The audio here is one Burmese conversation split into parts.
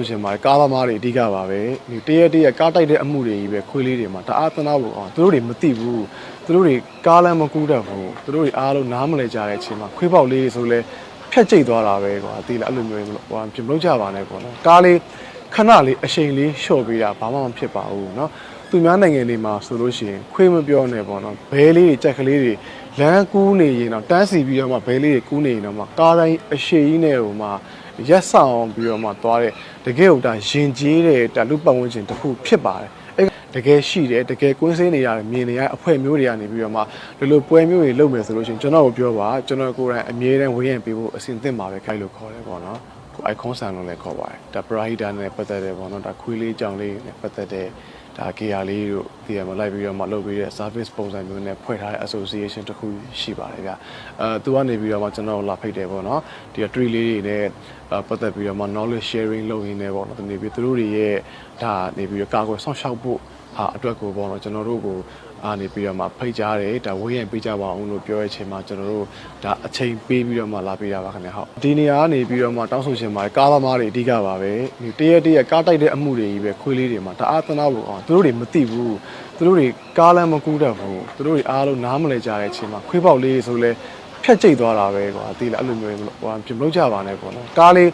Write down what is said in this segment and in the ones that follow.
ဆိုရှင်ပါတယ်ကားသမားတွေအဓိကပါပဲဒီတရက်တရက်ကားတိုက်တဲ့အမှုတွေကြီးပဲခွေးလေးတွေမှာတအားသနာဖို့အောင်သူတို့တွေမသိဘူးသူတို့တွေကားလမ်းမကူးတတ်ဘူးသူတို့တွေအားလုံးနားမလဲကြတဲ့အချိန်မှာခွေးပေါက်လေးဆိုလဲဖြတ်ကျိတ်သွားတာပဲကွာသိလားအဲ့လိုမျိုးဟိုပြင်မလို့ကြပါနဲ့ပေါ့နော်ကားလေးခဏလေးအချိန်လေးလျှော့ပေးတာဘာမှမဖြစ်ပါဘူးเนาะသူများနိုင်ငံတွေမှာဆိုလို့ရှိရင်ခွေးမပြောနဲ့ပေါ့နော်ဘဲလေးတွေကြက်ကလေးတွေ လမ်းကူးနေရင်တော့တန်းစီပြီးတော့မှဘဲလေးတွေကူးနေရင်တော့မှကားတိုင်းအရှိကြီးနဲ့ဟိုမှာရက်ဆောင်ပြီးတော့မှသွားတဲ့တကယ်ဟိုဒါရင်ကြီးတဲ့ဒါလူပတ်ဝန်းကျင်တစ်ခုဖြစ်ပါတယ်အဲ့တကယ်ရှိတယ်တကယ်ကွင်းစင်းနေရတယ်မြင်နေရအဖွဲမျိုးတွေကနေပြီးတော့မှဒီလိုပွဲမျိုးတွေလုပ်မယ်ဆိုလို့ရှိရင်ကျွန်တော်ကိုပြောပါကျွန်တော်ကိုယ်တိုင်အမြဲတမ်းဝေးရင်ပေးဖို့အစဉ်သင့်ပါပဲခိုင်းလို့ခေါ်တယ်ပေါ့နော်ကို icon ဆန်လို့လည်းခေါ်ပါတယ်ဒါပရာဟိတာနဲ့ပတ်သက်တယ်ပေါ့နော်ဒါခွေးလေးကြောင်လေးနဲ့ပတ်သက်တဲ့ ဒါ KR လေးတို့ဒီမှာလိုက်ပြီးတော့မှလုပ်ပြီးတဲ့ service ပုံစံမျိုးနဲ့ဖွဲ့ထားတဲ့ association တစ်ခုရှိပါတယ်ဗျအဲသူကနေပြီးတော့မှကျွန်တော်တို့လာဖိတ်တယ်ပေါ့နော်ဒီ tree လေးတွေနဲ့ပတ်သက်ပြီးတော့မှ knowledge sharing လုပ်ရင်းနဲ့ပေါ့နော်ဒီနေပြီးသူတို့တွေရဲ့ဒါနေပြီးတော့ကာကွယ်ဆောင်ရှောက်ဖို့ဟာအတွက်ကိုပေါ့နော်ကျွန်တော်တို့ကို အာနေပြီးတော့မှဖိတ်ကြားတယ်ဒါဝေးရင်ပေးကြပါအောင်လို့ပြောတဲ့အချိန်မှာကျွန်တော်တို့ဒါအချိန်ပေးပြီးတော့မှလာပေးတာပါခင်ဗျာဟုတ်ဒီနေရာကနေပြီးတော့မှတောင်းဆိုရှင်ပါတယ်ကားသမားတွေအဓိကပါပဲဒီတရက်တရက်ကားတိုက်တဲ့အမှုတွေကြီးပဲခွေးလေးတွေမှာတအားသနာဖို့အောင်သူတို့တွေမသိဘူးသူတို့တွေကားလမ်းမကူးတတ်ဘူးသူတို့တွေအားလုံးနားမလဲကြတဲ့အချိန်မှာခွေးပေါက်လေးဆိုလဲဖြတ်ကျိတ်သွားတာပဲကွာသိလားအဲ့လိုမျိုးဟိုပြင်မလို့ကြပါနဲ့ပေါ့နော်ကားလေး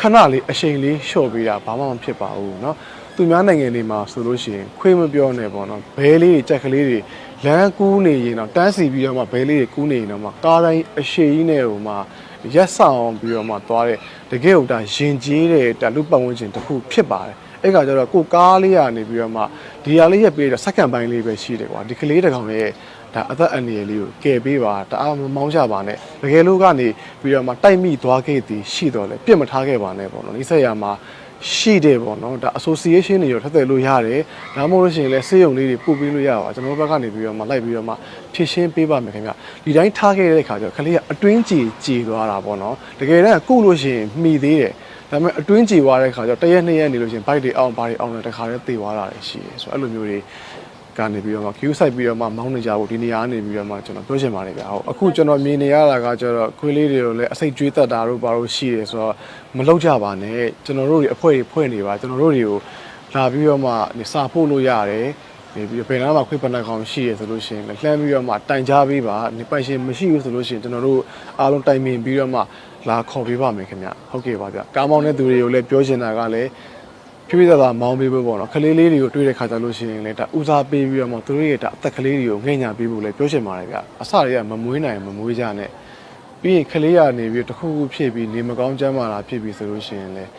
ခဏလေးအချိန်လေးလျှော့ပေးတာဘာမှမဖြစ်ပါဘူးเนาะ သူများနိုင်ငံတွေမှာဆိုလို့ရှိရင်ခွေးမပြောနဲ့ပေါ့နော်ဘဲလေးတွေကြက်ကလေးတွေလမ်းကူးနေရင်တော့တန်းစီပြီးတော့မှဘဲလေးတွေကူးနေရင်တော့မှကားတိုင်းအရှိကြီးနဲ့ဟိုမှာရက်ဆောင်ပြီးတော့မှသွားတဲ့တကယ်ဟိုဒါရင်ကြီးတဲ့ဒါလူပတ်ဝန်းကျင်တစ်ခုဖြစ်ပါတယ်အဲ့ကကြတော့ကိုကားလေးကနေပြီးတော့မှဒီဟာလေးရက်ပြီးတော့စက္ကန့်ပိုင်းလေးပဲရှိတယ်ကွာဒီကလေးတစ်ကောင်ရဲ့ဒါအသက်အန္တရာယ်လေးကိုကယ်ပေးပါတအားမမောင်းကြပါနဲ့တကယ်လို့ကနေပြီးတော့မှတိုက်မိသွားခဲ့သည်ရှိတော့လေပြစ်မထားခဲ့ပါနဲ့ပေါ့နော်ဒီဆက်ရမှာ ရှိတယ်ပေါ့နော်ဒါ association တွေရောထပ်တယ်လို့ရတယ်ဒါမှမဟုတ်လို့ရှိရင်လည်းစေယုံလေးတွေပို့ပေးလို့ရပါကျွန်တော်တို့ဘက်ကနေပြီးတော့မှလိုက်ပြီးတော့မှဖြည့်ရှင်းပေးပါမယ်ခင်ဗျဒီတိုင်းထားခဲ့တဲ့ခါကျတော့ခလေးကအတွင်းကြည်ကြည်သွားတာပေါ့နော်တကယ်တမ်းကုလို့ရှိရင်မှီသေးတယ်ဒါပေမဲ့အတွင်းကြည်သွားတဲ့ခါကျတော့တရက်နှစ်ရက်နေလို့ရှိရင်ဘိုက်တွေအောင်ဘာတွေအောင်တယ်တခါတည်းသေသွားတာလည်းရှိတယ်ဆိုတော့အဲ့လိုမျိုးတွေ ကနေပြီးတော့မှ queue site ပြီးတော့မှမောင်းနေကြဖို့ဒီနေရာကနေပြီးတော့မှကျွန်တော်ပြောချင်ပါတယ်ဗျာဟုတ်အခုကျွန်တော်မြင်နေရတာကကျတော့ခွေးလေးတွေကိုလည်းအစိတ်ကျွေးတတ်တာတို့ဘာလို့ရှိတယ်ဆိုတော့မလောက်ကြပါနဲ့ကျွန်တော်တို့တွေအဖွဲတွေဖွဲ့နေပါကျွန်တော်တို့တွေကိုလာပြီးတော့မှစာပို့လို့ရတယ်နေပြီးတော့ဘယ်နားမှာခွေးပနက်ကောင်ရှိရဆိုလို့ရှိရင်လည်းလှမ်းပြီးတော့မှတိုင်ကြပေးပါနေပိုင်ရှင်မရှိဘူးဆိုလို့ရှိရင်ကျွန်တော်တို့အားလုံးတိုင်ပင်ပြီးတော့မှလာခေါ်ပေးပါမယ်ခင်ဗျဟုတ်ကဲ့ပါဗျကားမောင်းတဲ့သူတွေကိုလည်းပြောချင်တာကလည်း ဖြည်းဖြည်းသာသာမောင်းပေးဖို့ပေါ့နော်ခလေးလေးတွေကိုတွေ့တဲ့ခါကျလို့ရှိရင်လည်းဒါဦးစားပေးပြီးတော့မှသူတို့ရဲ့ဒါအသက်ကလေးတွေကိုငှဲ့ညာပေးဖို့လည်းပြောချင်ပါတယ်ဗျအစတွေကမမွေးနိုင်မမွေးကြနဲ့ပြီးရင်ခလေးရနေပြီးတစ်ခုခုဖြစ်ပြီးနေမကောင်းကြမ်းမာတာဖြစ်ပြီးဆိုလို့ရှိရင်လည်း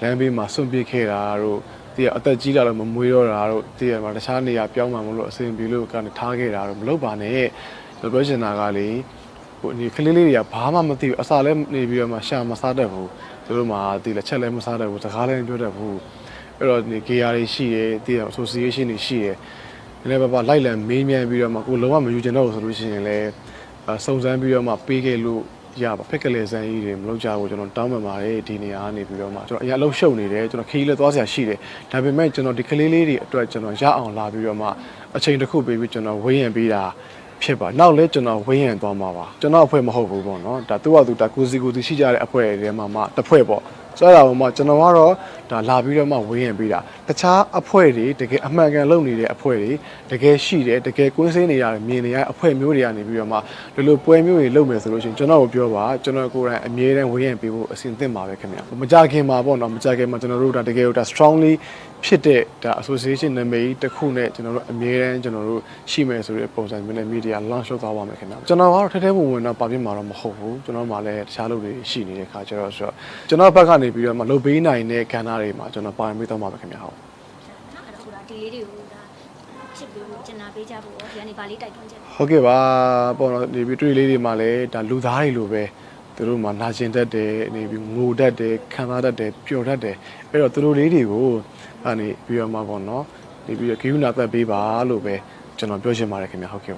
လမ်းဘေးမှာစွန့်ပစ်ခဲ့တာတို့တည်အသက်ကြီးလာတော့မမွေးတော့တာတို့တည်ရမှာတခြားနေရာပြောင်းမှမလို့အစဉ်ပြေလို့ကနေထားခဲ့တာတို့မလုပ်ပါနဲ့ပြောချင်တာကလေဟိုဒီခလေးလေးတွေကဘာမှမသိဘူးအစာလည်းနေပြီးတော့မှရှာမစားတတ်ဘူးသူတို့မှတည်လက်ချက်လည်းမစားတတ်ဘူးစကားလည်းမပြောတတ်ဘူး အဲ့တော့ဒီ KR တွေရှိတယ်တည်ရ association တွေရှိတယ်ဒီနေ့ပါပါလိုက်လံမေးမြန်းပြီးတော့မှကိုလုံးဝမယူချင်တော့ဘူးဆိုလို့ရှိရင်လည်းအစုံစမ်းပြီးတော့မှပေးခဲ့လို့ရပါဖက်ကလေးစမ်းကြီးတွေမလုပ်ကြဘူးကျွန်တော်တောင်းပန်ပါတယ်ဒီနေရာကနေပြီးတော့မှကျွန်တော်အရင်အလုပ်ရှုပ်နေတယ်ကျွန်တော်ခီးလေးသွားစရာရှိတယ်ဒါပေမဲ့ကျွန်တော်ဒီကလေးလေးတွေအတွက်ကျွန်တော်ရအောင်လာပြီးတော့မှအချိန်တစ်ခုပေးပြီးကျွန်တော်ဝေးရင်ပေးတာဖြစ်ပါနောက်လဲကျွန်တော်ဝေးရင်သွားမှာပါကျွန်တော်အဖွဲ့မဟုတ်ဘူးပေါ့နော်ဒါသူ့ဟာသူဒါကိုစီကိုစီရှိကြတဲ့အဖွဲ့တွေထဲမှာမှတစ်ဖွဲ့ပေါ့ ဆိုတော့မှကျွန်တော်ကတော့ဒါလာပြီးတော့မှဝေးရင်ပေးတာတခြားအဖွဲ့တွေတကယ်အမှန်ကန်လုပ်နေတဲ့အဖွဲ့တွေတကယ်ရှိတယ်တကယ်ကွင်းစင်းနေရတယ်မြင်နေရအဖွဲ့မျိုးတွေကနေပြီးတော့မှဒီလိုပွဲမျိုးတွေလုပ်မယ်ဆိုလို့ရှိရင်ကျွန်တော်ကိုပြောပါကျွန်တော်ကိုယ်တိုင်အမြဲတမ်းဝေးရင်ပေးဖို့အစဉ်သင့်ပါပဲခင်ဗျာမကြခင်မှာပေါ့နော်မကြခင်မှာကျွန်တော်တို့ဒါတကယ်ဒါ strongly ဖြစ်တဲ့ဒါ association နာမည်တစ်ခုနဲ့ကျွန်တော်တို့အမြဲတမ်းကျွန်တော်တို့ရှိမယ်ဆိုတဲ့ပုံစံမျိုးနဲ့ media launch လုပ်သွားပါမယ်ခင်ဗျာကျွန်တော်ကတော့ထဲထဲဝင်ဝင်တော့ပါပြစ်မှာတော့မဟုတ်ဘူးကျွန်တော်မှလည်းတခြားလုပ်တွေရှိနေတဲ့ခါကျတော့ဆိုတော့ကျွန်တော်ဘက်ကနေပြီးတော့မလုပ်ပေးနိုင်တဲ့ကဏ္ဍတွေမှာကျွန်တော်ပါဝင်ပေးသွားမှာပဲခင်ဗျာဟုတ်နော်အဲ့တော့ဟိုဒါဒီလေးတွေကိုဒါချစ်ပြီးကျင်နာပေးကြဖို့ရောဒီကနေဗာလေးတိုက်တွန်းချက်ဟုတ်ကဲ့ပါပေါ့နော်ဒီပြီးတွေ့လေးတွေမှာလည်းဒါလူသားတွေလိုပဲသူတို့မှာနာကျင်တတ်တယ်နေပြီးငိုတတ်တယ်ခံစားတတ်တယ်ပျော်တတ်တယ်အဲ့တော့သူတို့လေးတွေကိုအနေပြီးတော့မှပေါ့နော်နေပြီးတော့ဂိယူနာသက်ပေးပါလို့ပဲကျွန်တော်ပြောချင်ပါတယ်ခင်ဗျာဟုတ်ကဲ့